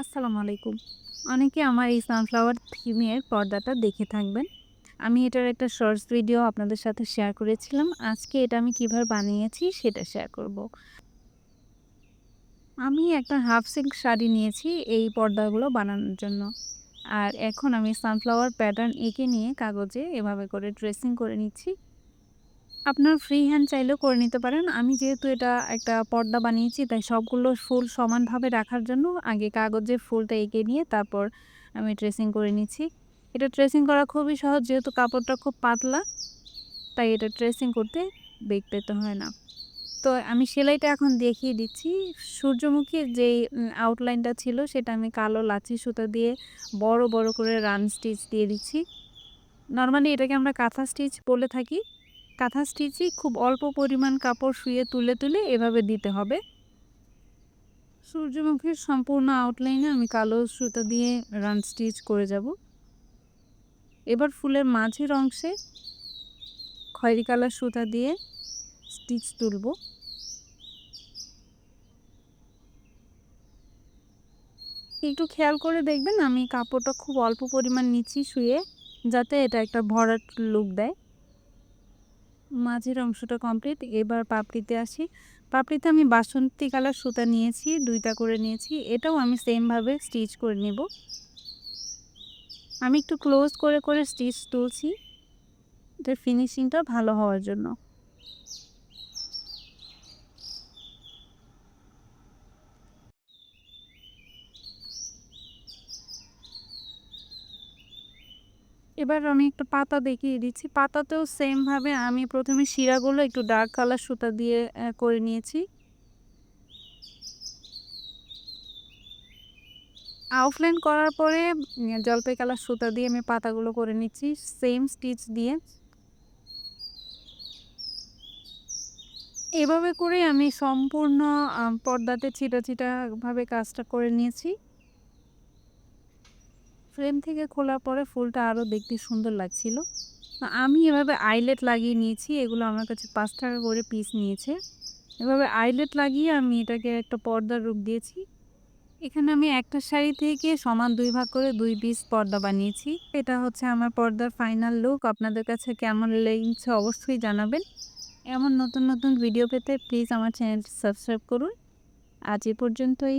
আসসালামু আলাইকুম। অনেকে আমার এই সানফ্লাওয়ার থিমের পর্দাটা দেখে থাকবেন। আমি এটার একটা শর্টস ভিডিও আপনাদের সাথে শেয়ার করেছিলাম। আজকে এটা আমি কীভাবে বানিয়েছি সেটা শেয়ার করব। আমি একটা হাফ সিল্ক শাড়ি নিয়েছি এই পর্দাগুলো বানানোর জন্য। আর এখন আমি সানফ্লাওয়ার প্যাটার্ন এঁকে নিয়ে কাগজে এভাবে করে ড্রেসিং করে নিচ্ছি। আপনার ফ্রি হ্যান্ড চাইলেও করে নিতে পারেন। আমি যেহেতু এটা একটা পর্দা বানিয়েছি, তাই সবগুলো ফুল সমানভাবে রাখার জন্য আগে কাগজে ফুলটা এঁকে নিয়ে তারপর আমি ট্রেসিং করে নিচ্ছি। এটা ট্রেসিং করা খুবই সহজ, যেহেতু কাপড়টা খুব পাতলা, তাই এটা ট্রেসিং করতে বেগ পেতে হয় না। তো আমি সেলাইটা এখন দেখিয়ে দিচ্ছি। সূর্যমুখীর যেই আউটলাইনটা ছিল সেটা আমি কালো লাচি সুতা দিয়ে বড় বড় করে রান স্টিচ দিয়ে দিচ্ছি। নর্মালি এটাকে আমরা কাঁথা স্টিচ বলে থাকি। কাঁথা স্টিচই খুব অল্প পরিমাণ কাপড় শুয়ে তুলে তুলে এভাবে দিতে হবে। সূর্যমুখীর সম্পূর্ণ আউটলাইনে আমি কালো সুতা দিয়ে রান স্টিচ করে যাব। এবার ফুলের মাঝের অংশে খয়েরি কালার সুতা দিয়ে স্টিচ তুলব। একটু খেয়াল করে দেখবেন আমি কাপড়টা খুব অল্প পরিমাণ নিচ্ছি শুয়ে যাতে এটা একটা ভরাট লুক দেয়। মাঝের অংশটা কমপ্লিট এবার পাপড়িতে আসি। পাপড়িতে আমি বাসন্তী কালার সুতা নিয়েছি, দুইটা করে নিয়েছি। এটাও আমি সেমভাবে স্টিচ করে নেব। আমি একটু ক্লোজ করে করে স্টিচ তুলছি। এটার ফিনিশিংটা ভালো হওয়ার জন্য। এবার আমি একটা পাতা দেখিয়ে দিচ্ছি। পাতাতেও সেমভাবে আমি প্রথমে শিরাগুলো একটু ডার্ক কালার সুতা দিয়ে করে নিয়েছি। আউটলাইন করার পরে জলপাই কালার সুতা দিয়ে আমি পাতাগুলো করে নিচ্ছি সেম স্টিচ দিয়ে। এভাবে করে আমি সম্পূর্ণ পর্দাতে ছিটা ছিটাভাবে কাজটা করে নিয়েছি। ফ্রেম থেকে খোলার পরে ফুলটা আরও দেখতে সুন্দর লাগছিল। আমি এভাবে আইলেট লাগিয়ে নিয়েছি, এগুলো আমার কাছে পাঁচ টাকা করে পিস নিয়েছে। এভাবে আইলেট লাগিয়ে আমি এটাকে একটা পর্দার রূপ দিয়েছি। এখানে আমি একটা শাড়ি থেকে সমান দুই ভাগ করে দুই পিস পর্দা বানিয়েছি। এটা হচ্ছে আমার পর্দার ফাইনাল লুক। আপনাদের কাছে কেমন লেগেছে অবশ্যই জানাবেন। এমন নতুন নতুন ভিডিও পেতে প্লিজ আমার চ্যানেলটি সাবস্ক্রাইব করুন। আজ এ পর্যন্তই।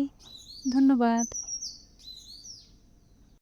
ধন্যবাদ।